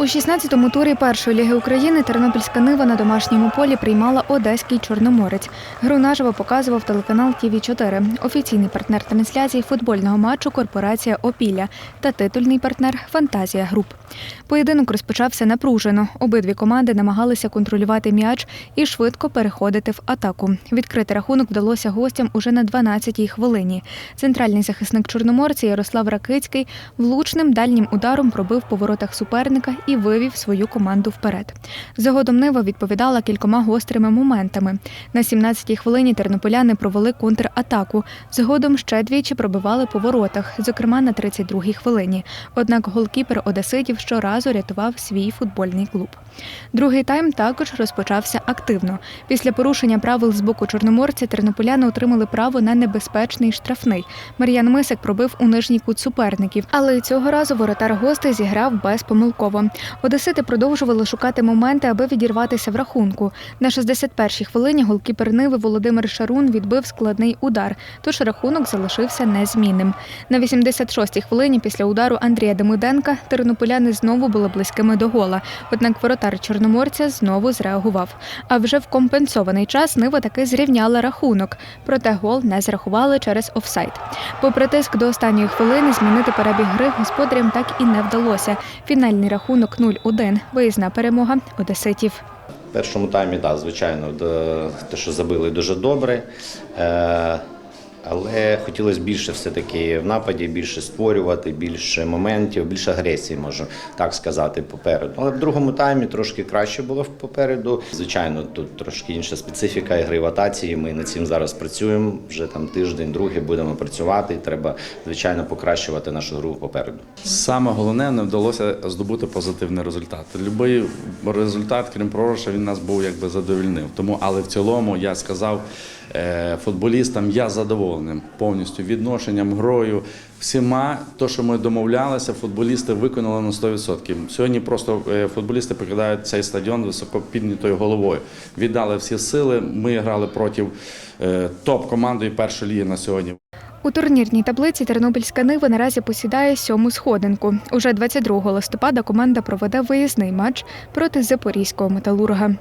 У 16-му турі першої ліги України Тернопільська Нива на домашньому полі приймала Одеський Чорноморець. Гру наживо показував телеканал тв 4 офіційний партнер трансляції футбольного матчу Корпорація Опілля та титульний партнер Фантазія Груп. Поєдинок розпочався напружено. Обидві команди намагалися контролювати м'яч і швидко переходити в атаку. Відкрити рахунок вдалося гостям уже на 12-й хвилині. Центральний захисник Чорноморця Ярослав Ракицький влучним дальнім ударом пробив по воротах суперника і вивів свою команду вперед. Згодом Нива відповідала кількома гострими моментами. На 17-й хвилині тернополяни провели контратаку. Згодом ще двічі пробивали по воротах, зокрема на 32-й хвилині. Однак голкіпер Одеситів щоразу рятував свій футбольний клуб. Другий тайм також розпочався активно. Після порушення правил з боку чорноморця тернополяни отримали право на небезпечний штрафний. Мар'ян Мисик пробив у нижній кут суперників, але цього разу воротар гостей зіграв безпомилково. Одесити продовжували шукати моменти, аби відірватися в рахунку. На 61-й хвилині голкіпер Ниви Володимир Шарун відбив складний удар, тож рахунок залишився незмінним. На 86-й хвилині після удару Андрія Демиденка тернополяни знову були близькими до гола. Однак воротар чорноморця знову зреагував. А вже в компенсований час Нива таки зрівняла рахунок, проте гол не зрахували через офсайд. Попри тиск до останньої хвилини змінити перебіг гри господарям так і не вдалося. Фінальний рахунок 0-1. Виїзна перемога одеситів. В першому таймі, так, звичайно, те, що забили дуже добре. Але хотілося більше все-таки в нападі, більше створювати, більше моментів, більше агресії, можу так сказати, попереду. Але в другому таймі трошки краще було попереду. Звичайно, тут трошки інша специфіка ігри в атаці. і Ми над цим зараз працюємо. Вже там тиждень, другий будемо працювати. І треба, звичайно, покращувати нашу гру попереду. Саме головне не вдалося здобути позитивний результат. Любий результат, крім програша, він нас був якби задовільнив. Тому, але в цілому я сказав е, футболістам, я задоволеним повністю відношенням, грою, всіма, то, що ми домовлялися, футболісти виконали на 100%. Сьогодні просто е, футболісти покидають цей стадіон високо піднятою головою. Віддали всі сили. Ми грали проти е, топ-командою першої ліги на сьогодні. У турнірній таблиці Тернопільська Нива наразі посідає сьому сходинку. Уже 22 листопада команда проведе виїзний матч проти запорізького металурга.